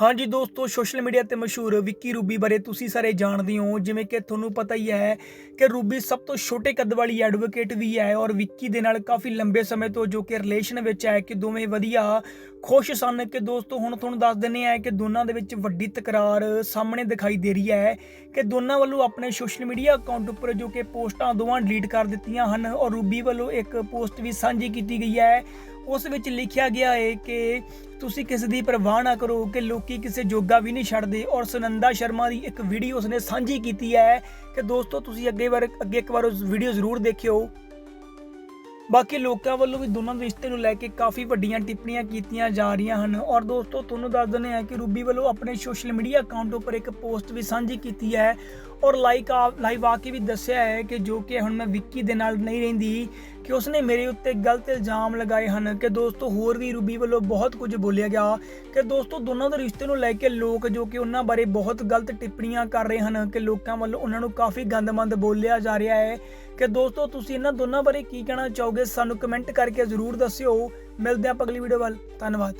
ਹਾਂਜੀ ਦੋਸਤੋ, social media ਤੇ ਮਸ਼ਹੂਰ ਵਿੱਕੀ ਰੂਬੀ ਬਾਰੇ ਤੁਸੀਂ ਸਾਰੇ ਜਾਣਦੇ ਹੋ। ਜਿਵੇਂ ਕਿ ਤੁਹਾਨੂੰ ਪਤਾ ਹੀ ਹੈ ਕਿ ਰੂਬੀ ਸਭ ਤੋਂ ਛੋਟੇ ਕੱਦ ਵਾਲੀ ਐਡਵੋਕੇਟ ਵੀ ਹੈ ਔਰ ਵਿੱਕੀ ਦੇ ਨਾਲ ਕਾਫੀ ਲੰਬੇ ਸਮੇਂ ਤੋਂ ਜੋ ਕਿ ਰਿਲੇਸ਼ਨ ਵਿੱਚ ਹੈ ਕਿ ਦੋਵੇਂ ਵਧੀਆ ਖੁਸ਼ ਸਨ ਕਿ ਦੋਸਤੋ, ਹੁਣ ਤੁਹਾਨੂੰ ਦੱਸ ਦਿੰਨੇ ਆ ਕਿ ਦੋਨਾਂ ਦੇ ਵਿੱਚ ਵੱਡੀ ਤਕਰਾਰ ਸਾਹਮਣੇ ਦਿਖਾਈ ਦੇ ਰਹੀ ਹੈ ਕਿ ਦੋਨਾਂ ਵੱਲੋਂ ਆਪਣੇ ਸੋਸ਼ਲ ਮੀਡੀਆ ਅਕਾਊਂਟ ਉੱਪਰ ਜੋ ਕਿ ਪੋਸਟਾਂ ਦੋਵਾਂ ਡਿਲੀਟ ਕਰ ਦਿੱਤੀਆਂ ਹਨ ਔਰ ਰੂਬੀ ਵੱਲੋਂ ਇੱਕ ਪੋਸਟ ਵੀ ਸਾਂਝੀ ਕੀਤੀ ਗਈ ਹੈ ਉਸ ਵਿੱਚ ਲਿਖਿਆ ਗਿਆ ਹੈ ਕਿ ਤੁਸੀਂ ਕਿਸੇ ਦੀ ਪਰਵਾਹ ਨਾ ਕਰੋ ਕਿ ਲੋਕੀ ਕਿਸੇ ਜੋਗਾ ਵੀ ਨਹੀਂ ਛੱਡਦੇ। ਔਰ ਸੁਨੰਦਾ ਸ਼ਰਮਾ ਦੀ ਇੱਕ ਵੀਡੀਓ ਉਸਨੇ ਸਾਂਝੀ ਕੀਤੀ ਹੈ ਕਿ ਦੋਸਤੋ, ਤੁਸੀਂ ਅੱਗੇ ਵਾਰ, ਅੱਗੇ ਇੱਕ ਵਾਰ ਉਸ ਵੀਡੀਓ ਜ਼ਰੂਰ ਦੇਖਿਓ। ਬਾਕੀ ਲੋਕਾਂ ਵੱਲੋਂ ਵੀ ਦੋਨਾਂ ਦੇ ਰਿਸ਼ਤੇ ਨੂੰ ਲੈ ਕੇ ਕਾਫੀ ਵੱਡੀਆਂ ਟਿੱਪਣੀਆਂ ਕੀਤੀਆਂ ਜਾ ਰਹੀਆਂ ਹਨ। ਔਰ ਦੋਸਤੋ, ਤੁਹਾਨੂੰ ਦੱਸ ਦਿੰਦੇ ਹਾਂ ਕਿ ਰੂਬੀ ਵੱਲੋਂ ਆਪਣੇ ਸੋਸ਼ਲ ਮੀਡੀਆ ਅਕਾਊਂਟ ਉੱਪਰ ਇੱਕ ਪੋਸਟ ਵੀ ਸਾਂਝੀ ਕੀਤੀ ਹੈ। ਔਰ ਲਾਈਕ ਆ, ਲਾਈਵ ਆ ਕੇ ਵੀ ਦੱਸਿਆ ਹੈ ਕਿ ਜੋ ਕਿ ਹੁਣ ਮੈਂ ਵਿੱਕੀ ਦੇ ਨਾਲ ਨਹੀਂ ਰਹਿੰਦੀ, ਕਿ ਉਸਨੇ ਮੇਰੇ ਉੱਤੇ ਗਲਤ ਇਲਜ਼ਾਮ ਲਗਾਏ ਹਨ, ਕਿ ਦੋਸਤੋ ਹੋਰ ਵੀ ਰੂਬੀ ਵੱਲੋਂ ਬਹੁਤ ਕੁਝ ਬੋਲਿਆ ਗਿਆ, ਕਿ ਦੋਸਤੋ ਦੋਨਾਂ ਦੇ ਰਿਸ਼ਤੇ ਨੂੰ ਲੈ ਕੇ ਲੋਕ ਜੋ ਕਿ ਉਹਨਾਂ ਬਾਰੇ ਬਹੁਤ ਗਲਤ ਟਿੱਪਣੀਆਂ ਕਰ ਰਹੇ ਹਨ, ਕਿ ਲੋਕਾਂ ਵੱਲੋਂ ਉਹਨਾਂ ਨੂੰ ਕਾਫੀ ਗੰਦਮੰਦ ਬੋਲਿਆ ਜਾ ਰਿਹਾ ਹੈ, ਕਿ ਦੋਸਤੋ ਤੁਸੀਂ ਇਹਨਾਂ ਦੋਨਾਂ ਬਾਰੇ ਕੀ ਕਹਿਣਾ ਚਾਹੋਗੇ ਸਾਨੂੰ ਕਮੈਂਟ ਕਰਕੇ ਜ਼ਰੂਰ ਦੱਸਿਓ, ਮਿਲਦੇ ਹਾਂ ਅਗਲੀ ਵੀਡੀਓ ਵੱਲ, ਧੰਨਵਾਦ।